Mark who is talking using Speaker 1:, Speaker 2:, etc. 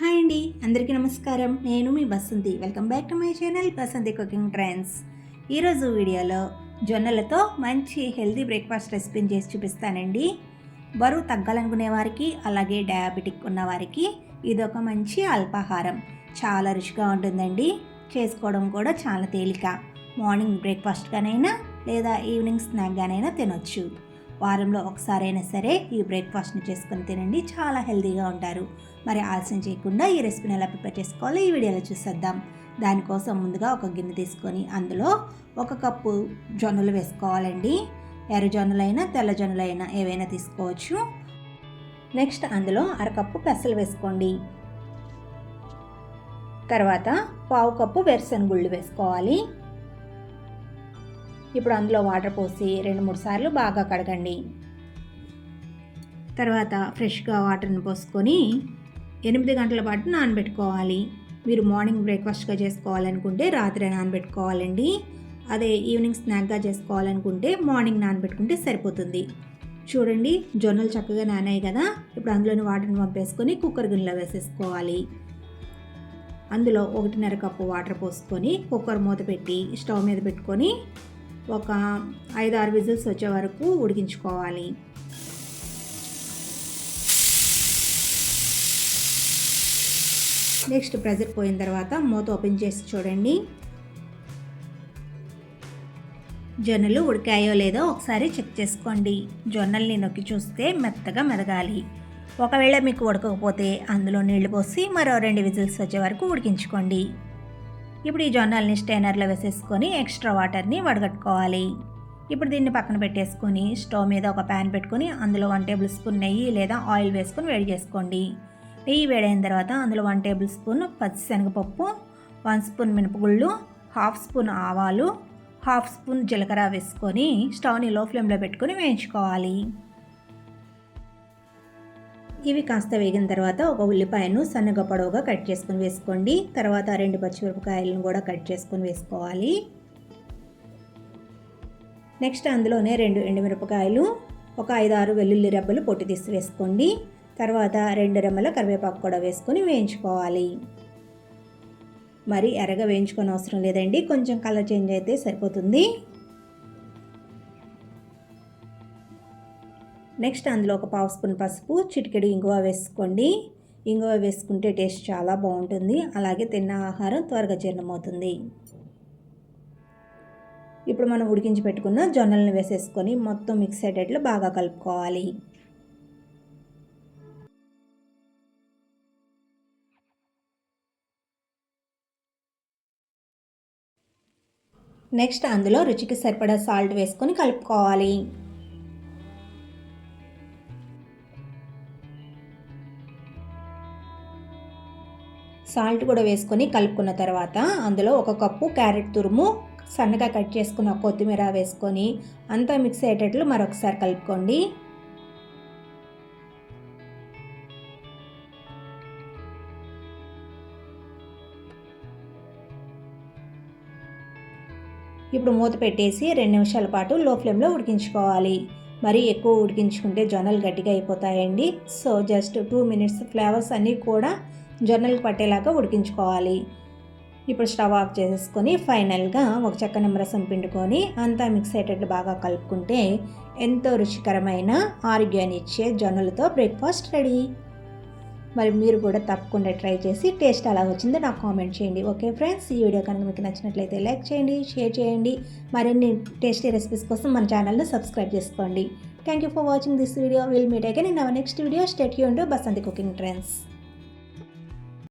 Speaker 1: Hi అండి అందరికీ నమస్కారం. నేను మీ Basanti. Welcome back to my channel Basanti cooking trends. ఈరోజు వీడియోలో జొన్నలతో మంచి హెల్తీ బ్రేక్ఫాస్ట్ రెసిపీని చేసి చూపిస్తానండి. బరువు తగ్గాలనుకునే వారికి అలాగే డయాబెటిక్ ఉన్న వారికి ఇది ఒక మంచి అల్పాహారం. చాలా రుచిగా ఉంటుందండి. చేసుకోవడం కూడా చాలా తేలిక. మార్నింగ్ బ్రేక్ఫాస్ట్గానైనా లేదా ఈవినింగ్ స్నాక్గానైనా తినొచ్చు. వారంలో ఒకసారైనా సరే ఈ బ్రేక్ఫాస్ట్ని చేసుకుని తినండి. చాలా హెల్తీగా ఉంటారు. మరి ఆలస్యం చేయకుండా ఈ రెసిపీని ఎలా ప్రిపేర్ చేసుకోవాలో ఈ వీడియోలో చూసేద్దాం. దానికోసం ముందుగా ఒక గిన్నె తీసుకొని అందులో ఒక కప్పు జొన్నలు వేసుకోవాలండి. ఎర్ర జొన్నలైనా తెల్ల జొన్నలైనా ఏవైనా తీసుకోవచ్చు. నెక్స్ట్ అందులో అరకప్పు పెసలు వేసుకోండి. తర్వాత పావు కప్పు వేరుశనగుళ్ళు వేసుకోవాలి. ఇప్పుడు అందులో వాటర్ పోసి రెండు మూడు సార్లు బాగా కడగండి. తర్వాత ఫ్రెష్గా వాటర్ని పోసుకొని ఎనిమిది గంటల పాటు నానబెట్టుకోవాలి. మీరు మార్నింగ్ బ్రేక్ఫాస్ట్గా చేసుకోవాలనుకుంటే రాత్రి నానబెట్టుకోవాలండి. అదే ఈవినింగ్ స్నాక్గా చేసుకోవాలనుకుంటే మార్నింగ్ నానబెట్టుకుంటే సరిపోతుంది. చూడండి జొన్నలు చక్కగా నానాయి కదా. ఇప్పుడు అందులోని వాటర్ని పంపేసుకొని కుక్కర్ గిన్నెలో వేసేసుకోవాలి. అందులో ఒకటిన్నర కప్పు వాటర్ పోసుకొని కుక్కర్ మూత పెట్టి స్టవ్ మీద పెట్టుకొని ఒక ఐదు ఆరు విజిల్స్ వచ్చే వరకు ఉడికించుకోవాలి. నెక్స్ట్ ప్రెజర్ పోయిన తర్వాత మూత ఓపెన్ చేసి చూడండి. జొన్నలు ఉడికాయో లేదో ఒకసారి చెక్ చేసుకోండి. జొన్నల్ని నొక్కి చూస్తే మెత్తగా మెదగాలి. ఒకవేళ మీకు ఉడకకపోతే అందులో నీళ్ళు పోసి మరో రెండు విజిల్స్ వచ్చే వరకు ఉడికించుకోండి. ఇప్పుడు ఈ జొన్నల్ని స్టైనర్లో వేసేసుకొని ఎక్స్ట్రా వాటర్ని వడగట్టుకోవాలి. ఇప్పుడు దీన్ని పక్కన పెట్టేసుకొని స్టవ్ మీద ఒక ప్యాన్ పెట్టుకొని అందులో వన్ టేబుల్ స్పూన్ నెయ్యి లేదా ఆయిల్ వేసుకొని వేడి చేసుకోండి. నెయ్యి వేడైన తర్వాత అందులో వన్ టేబుల్ స్పూన్ పచ్చిశనగపప్పు వన్ స్పూన్ మినపగుళ్ళు హాఫ్ స్పూన్ ఆవాలు హాఫ్ స్పూన్ జీలకర్ర వేసుకొని స్టవ్ని లో ఫ్లేమ్లో పెట్టుకొని వేయించుకోవాలి. ఇవి కాస్త వేగిన తర్వాత ఒక ఉల్లిపాయను సన్నగా పొడవుగా కట్ చేసుకుని వేసుకోండి. తర్వాత రెండు పచ్చిమిరపకాయలను కూడా కట్ చేసుకుని వేసుకోవాలి. నెక్స్ట్ అందులోనే రెండు ఎండుమిరపకాయలు ఒక ఐదు ఆరు వెల్లుల్లి రెబ్బలు పొట్టి తీసి వేసుకోండి. తర్వాత రెండు రెమ్మల కరివేపాకు కూడా వేసుకొని వేయించుకోవాలి. మరి ఎర్రగా వేయించుకొని అవసరం లేదండి. కొంచెం కలర్ చేంజ్ అయితే సరిపోతుంది. నెక్స్ట్ అందులో ఒక పావు స్పూన్ పసుపు చిటికెడు ఇంగువ వేసుకోండి. ఇంగువ వేసుకుంటే టేస్ట్ చాలా బాగుంటుంది. అలాగే తిన్న ఆహారం త్వరగా జీర్ణమవుతుంది. ఇప్పుడు మనం ఉడికించి పెట్టుకున్న జొన్నలను వేసేసుకొని మొత్తం మిక్స్ అయ్యేటట్లు బాగా కలుపుకోవాలి. నెక్స్ట్ అందులో రుచికి సరిపడా సాల్ట్ వేసుకొని కలుపుకోవాలి. సాల్ట్ కూడా వేసుకొని కలుపుకున్న తర్వాత అందులో ఒక కప్పు క్యారెట్ తురుము సన్నగా కట్ చేసుకున్న కొత్తిమీర వేసుకొని అంతా మిక్స్ అయ్యేటట్లు మరొకసారి కలుపుకోండి. ఇప్పుడు మూత పెట్టేసి రెండు నిమిషాల పాటు లో ఫ్లేమ్లో ఉడికించుకోవాలి. మరీ ఎక్కువ ఉడికించుకుంటే జొన్నలు గట్టిగా అయిపోతాయండి. So just two minutes flavours అన్నీ కూడా జొన్నలకు పట్టేలాగా ఉడికించుకోవాలి. ఇప్పుడు స్టవ్ ఆఫ్ చేసేసుకొని ఫైనల్గా ఒక చెక్క నిమ్మరసం పిండుకొని అంతా మిక్స్ అయ్యేటట్టు బాగా కలుపుకుంటే ఎంతో రుచికరమైన ఆరోగ్యాన్ని ఇచ్చే జొన్నలతో బ్రేక్ఫాస్ట్ రెడీ. మరి మీరు కూడా తప్పకుండా ట్రై చేసి టేస్ట్ ఎలా వచ్చిందో నాకు కామెంట్ చేయండి. ఓకే ఫ్రెండ్స్ ఈ వీడియో కనుక మీకు నచ్చినట్లయితే లైక్ చేయండి షేర్ చేయండి. మరిన్ని టేస్టీ రెసిపీస్ కోసం మన ఛానల్ను సబ్స్క్రైబ్ చేసుకోండి. Thank you for watching this video will meet again in our next video state Basanti cooking trends